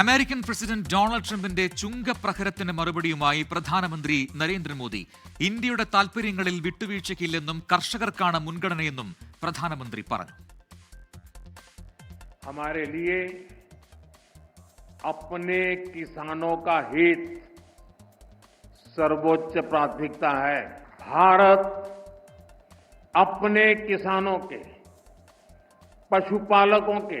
American president Donald ട്രംപിന്റെ ചുങ്കപ്രഹരത്തിന് മറുപടിയുമായി പ്രധാനമന്ത്രി നരേന്ദ്രമോദി ഇന്ത്യയുടെ താൽപര്യങ്ങളിൽ വിട്ടുവീഴ്ചയ്ക്കില്ലെന്നും കർഷകർക്കാണ് മുൻഗണനയെന്നും പ്രധാനമന്ത്രി പറഞ്ഞു हमारे लिए अपने किसानों का हित सर्वोच्च प्राथमिकता है भारत अपने किसानों के पशुपालकों के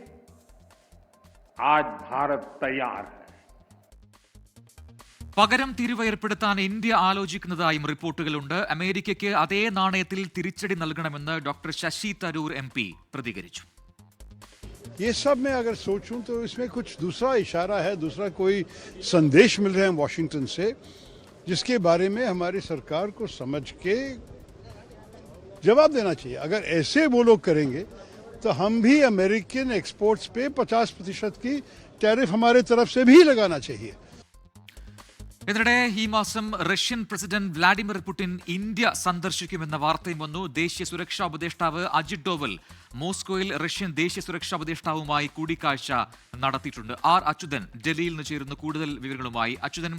आज भारत तैयार है പകരം തീരുവ ഏർപ്പെടുത്താൻ ഇന്ത്യ ആലോചിക്കുന്നതായും റിപ്പോർട്ടുകളുണ്ട് അമേരിക്കയ്ക്ക് അതേ നാണയത്തിൽ തിരിച്ചടി നൽകണമെന്ന് ഡോക്ടർ ശശി തരൂർ എം പ്രതികരിച്ചു ये सब मैं अगर सोचूं तो इसमें कुछ दूसरा इशारा है दूसरा कोई संदेश मिल रहे हैं वॉशिंगटन से जिसके बारे में हमारी सरकार को समझ के जवाब देना चाहिए अगर ऐसे वो लोग करेंगे तो हम भी अमेरिकन एक्सपोर्ट्स पे 50 प्रतिशत की टैरिफ हमारे तरफ़ से भी लगाना चाहिए। ഇതിനിടെ ഈ മാസം Russian president Vladimir Putin India സന്ദർശിക്കുമെന്ന വാർത്തയും വന്നു. ദേശീയ സുരക്ഷാ ഉപദേഷ്ടാവ് അജിത് ഡോവൽ മോസ്കോയിൽ റഷ്യൻ ദേശീയ സുരക്ഷാ ഉപദേഷ്ടാവുമായി കൂടിക്കാഴ്ച നടത്തിയിട്ടുണ്ട്. ആർ അച്യുതൻ ഡൽഹിയിൽ നിന്ന് ചേരുന്ന. കൂടുതൽ വിവരങ്ങളുമായി അച്യുതൻ.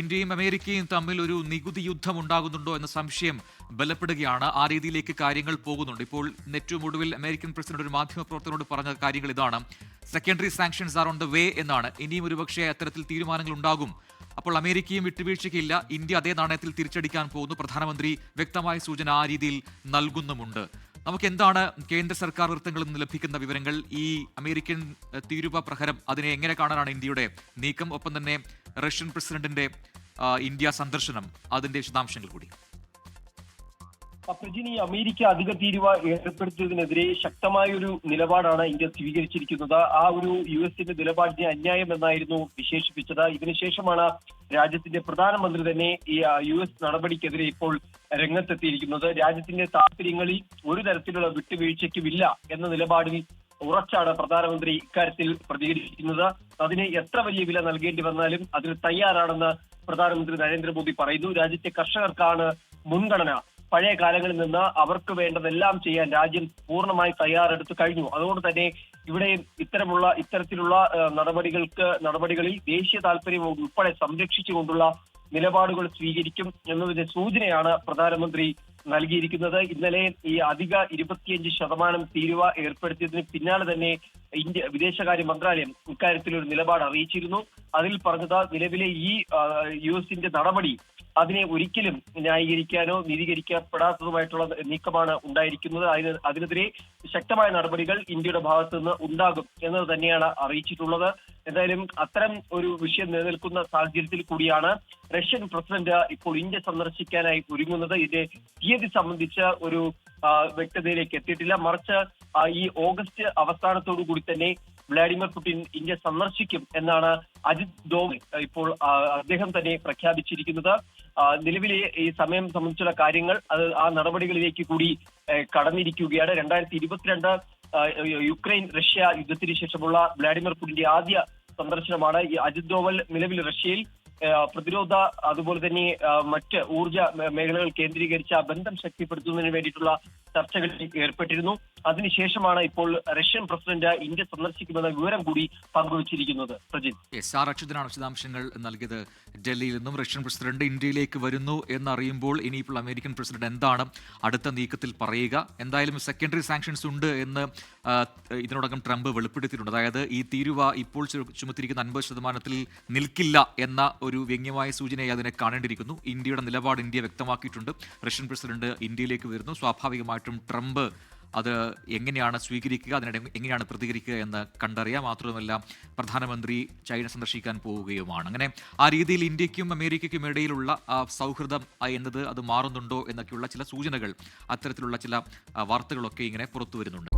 ഇന്ത്യയും അമേരിക്കയും തമ്മിൽ ഒരു നികുതി യുദ്ധം ഉണ്ടാകുന്നുണ്ടോ എന്ന സംശയം ബലപ്പെടുകയാണ്. ആ രീതിയിലേക്ക് കാര്യങ്ങൾ പോകുന്നുണ്ട്. ഇപ്പോൾ ഏറ്റവും ഒടുവിൽ അമേരിക്കൻ പ്രസിഡന്റ് ഒരു മാധ്യമപ്രവർത്തകനോട് പറഞ്ഞ കാര്യങ്ങൾ ഇതാണ്. Secondary sanctions are on the way എന്നാണ്. ഇനിയും ഒരുപക്ഷെ അത്തരത്തിൽ തീരുമാനങ്ങൾ ഉണ്ടാകും. അപ്പോൾ അമേരിക്കയും വിട്ടുവീഴ്ചയ്ക്കില്ല ഇന്ത്യ അതേ നാണയത്തിൽ തിരിച്ചടിക്കാൻ പോകുന്നു. പ്രധാനമന്ത്രി വ്യക്തമായ സൂചന ആ രീതിയിൽ നൽകുന്നുമുണ്ട്. നമുക്ക് എന്താണ് കേന്ദ്ര സർക്കാർ വൃത്തങ്ങളിൽ നിന്ന് ലഭിക്കുന്ന വിവരങ്ങൾ? ഈ അമേരിക്കൻ തീരുവ പ്രഹരം അതിനെ എങ്ങനെ കാണാനാണ് ഇന്ത്യയുടെ നീക്കം? ഒപ്പം തന്നെ റഷ്യൻ പ്രസിഡന്റിന്റെ ഇന്ത്യ സന്ദർശനം അതിന്റെ വിശദാംശങ്ങൾ കൂടി. പ്രജിനി അമേരിക്ക അധിക തീരുവ ഏർപ്പെടുത്തിയതിനെതിരെ ശക്തമായ ഒരു നിലപാടാണ് ഇന്ത്യ സ്വീകരിച്ചിരിക്കുന്നത്. ആ ഒരു യു എസിന്റെ നിലപാടിനെ അന്യായം എന്നായിരുന്നു വിശേഷിപ്പിച്ചത്. ഇതിനുശേഷമാണ് രാജ്യത്തിന്റെ പ്രധാനമന്ത്രി തന്നെ ഈ യു എസ് നടപടിക്കെതിരെ ഇപ്പോൾ രംഗത്തെത്തിയിരിക്കുന്നത്. രാജ്യത്തിന്റെ താല്പര്യങ്ങളിൽ ഒരു തരത്തിലുള്ള വിട്ടുവീഴ്ചയ്ക്കുമില്ല എന്ന നിലപാടിൽ ഉറച്ചാണ് പ്രധാനമന്ത്രി ഇക്കാര്യത്തിൽ പ്രതികരിച്ചിരിക്കുന്നത്. അതിന് എത്ര വലിയ വില നൽകേണ്ടി വന്നാലും അതിന് തയ്യാറാണെന്ന് പ്രധാനമന്ത്രി നരേന്ദ്രമോദി പറയുന്നു. രാജ്യത്തെ കർഷകർക്കാണ് മുൻഗണന. പഴയ കാലങ്ങളിൽ നിന്ന് അവർക്ക് വേണ്ടതെല്ലാം ചെയ്യാൻ രാജ്യം പൂർണമായി തയ്യാറെടുത്ത് കഴിഞ്ഞു. അതുകൊണ്ട് തന്നെ ഇവിടെ ഇത്തരമുള്ള ഇത്തരത്തിലുള്ള നടപടികൾക്ക് നടപടികളിൽ ദേശീയ താല്പര്യം ഉൾപ്പെടെ സംരക്ഷിച്ചുകൊണ്ടുള്ള നിലപാടുകൾ സ്വീകരിക്കും എന്നതിന്റെ സൂചനയാണ് പ്രധാനമന്ത്രി നൽകിയിരിക്കുന്നത്. ഇന്നലെ ഈ അധിക ഇരുപത്തിയഞ്ച് ശതമാനം തീരുവ ഏർപ്പെടുത്തിയതിന് പിന്നാലെ തന്നെ ഇന്ത്യ വിദേശകാര്യ മന്ത്രാലയം ഇക്കാര്യത്തിൽ ഒരു നിലപാട് അറിയിച്ചിരുന്നു. അതിൽ പറഞ്ഞത് നിലവിലെ ഈ യു എസിന്റെ നടപടി അതിനെ ഒരിക്കലും ന്യായീകരിക്കാനോ നീതീകരിക്കപ്പെടാത്തതുമായിട്ടുള്ള നീക്കമാണ് ഉണ്ടായിരിക്കുന്നത്. അതിന് അതിനെതിരെ ശക്തമായ നടപടികൾ ഇന്ത്യയുടെ ഭാഗത്തു നിന്ന് ഉണ്ടാകും എന്നത് തന്നെയാണ് അറിയിച്ചിട്ടുള്ളത്. എന്തായാലും അത്തരം ഒരു വിഷയം നിലനിൽക്കുന്ന സാഹചര്യത്തിൽ കൂടിയാണ് റഷ്യൻ പ്രസിഡന്റ് ഇപ്പോൾ ഇന്ത്യ സന്ദർശിക്കാനായി ഒരുങ്ങുന്നത്. ഇതിന്റെ തീയതി സംബന്ധിച്ച ഒരു വ്യക്തതയിലേക്ക് എത്തിയിട്ടില്ല. മറിച്ച് ഈ ഓഗസ്റ്റ് അവസാനത്തോടു കൂടി തന്നെ വ്ളാഡിമിർ പുടിൻ ഇന്ത്യ സന്ദർശിക്കും എന്നാണ് അജിത് ഡോവൽ ഇപ്പോൾ അദ്ദേഹം തന്നെ പ്രഖ്യാപിച്ചിരിക്കുന്നത്. നിലവിലെ ഈ സമയം സംബന്ധിച്ചുള്ള കാര്യങ്ങൾ അത് ആ നടപടികളിലേക്ക് കൂടി കടന്നിരിക്കുകയാണ്. രണ്ടായിരത്തി ഇരുപത്തിരണ്ട് യുക്രൈൻ റഷ്യ യുദ്ധത്തിന് ശേഷമുള്ള വ്ളാഡിമിർ പുടിന്റെ ആദ്യ സന്ദർശനമാണ് ഈ അജിത് ഡോവൽ നിലവിൽ റഷ്യയിൽ പ്രതിരോധ അതുപോലെ തന്നെ മറ്റ് ഊർജ മേഖലകൾ കേന്ദ്രീകരിച്ച ബന്ധം ശക്തിപ്പെടുത്തുന്നതിന് വേണ്ടിയിട്ടുള്ള ചർച്ചകളിൽ ഏർപ്പെട്ടിരുന്നു. അതിനുശേഷമാണ് ഇപ്പോൾ റഷ്യൻ പ്രസിഡന്റ് ഇന്ത്യ സന്ദർശിക്കുമെന്ന വിവരം കൂടി പങ്കുവച്ചിരിക്കുന്നത്. പ്രജിത്. ആർ അച്യുതനാണ് വിശദാംശങ്ങൾ നൽകിയത്. ഡൽഹിയിൽ നിന്നും റഷ്യൻ പ്രസിഡന്റ് ഇന്ത്യയിലേക്ക് വരുന്നു എന്നറിയുമ്പോൾ ഇനിയിപ്പോൾ അമേരിക്കൻ പ്രസിഡന്റ് എന്താണ് അടുത്ത നീക്കത്തിൽ പറയുക? എന്തായാലും സെക്കൻഡറി സാങ്ഷൻസ് ഉണ്ട് എന്ന് ഇതിനോടകം ട്രംപ് വെളിപ്പെടുത്തിയിട്ടുണ്ട്. അതായത് ഈ തീരുവ ഇപ്പോൾ ചുമത്തിരിക്കുന്ന അൻപത് ശതമാനത്തിൽ നിൽക്കില്ല എന്ന ഒരു വ്യംഗ്യമായ സൂചനയായി അതിനെ കാണേണ്ടിയിരിക്കുന്നു. ഇന്ത്യയുടെ നിലപാട് ഇന്ത്യ വ്യക്തമാക്കിയിട്ടുണ്ട്. റഷ്യൻ പ്രസിഡന്റ് ഇന്ത്യയിലേക്ക് വരുന്നു. സ്വാഭാവികമായിട്ടും ട്രംപ് അത് എങ്ങനെയാണ് സ്വീകരിക്കുക അതിനിടെ എങ്ങനെയാണ് പ്രതികരിക്കുക എന്ന് കണ്ടറിയാം. മാത്രമല്ല പ്രധാനമന്ത്രി ചൈന സന്ദർശിക്കാൻ പോവുകയുമാണ്. അങ്ങനെ ആ രീതിയിൽ ഇന്ത്യക്കും അമേരിക്കയ്ക്കും ഇടയിലുള്ള സൗഹൃദം എന്നത് അത് മാറുന്നുണ്ടോ എന്നൊക്കെയുള്ള ചില സൂചനകൾ അത്തരത്തിലുള്ള ചില വാർത്തകളൊക്കെ ഇങ്ങനെ പുറത്തു വരുന്നുണ്ട്.